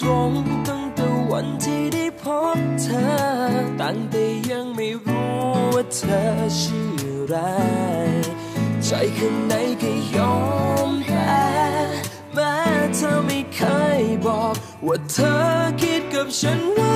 ตรงตั้งแต่วันที่ได้พบเธอ ตั้งแต่ยังไม่รู้ว่าเธอชื่ออะไรใจข้างในก็ยอมแพ้แม้เธอไม่เคยบอก ว่าเธอคิดกับฉันว่า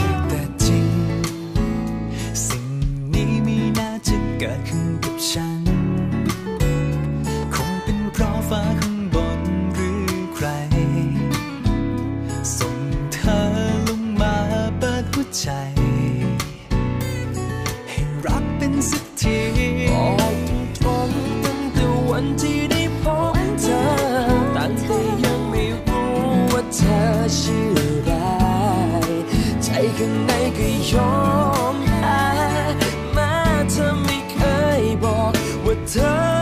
ขึ้นกับฉัน คงเป็นเพราะฟ้าข้างบนหรือใคร ส่งเธอลงมาเปิดหัวใจ ให้รักเป็นสักทีบอกตรงๆตั้งแต่วันที่ได้พบเธอตั้งแต่ยังไม่รู้ว่าเธอชื่ออะไรใจข้างในก็ยอม time.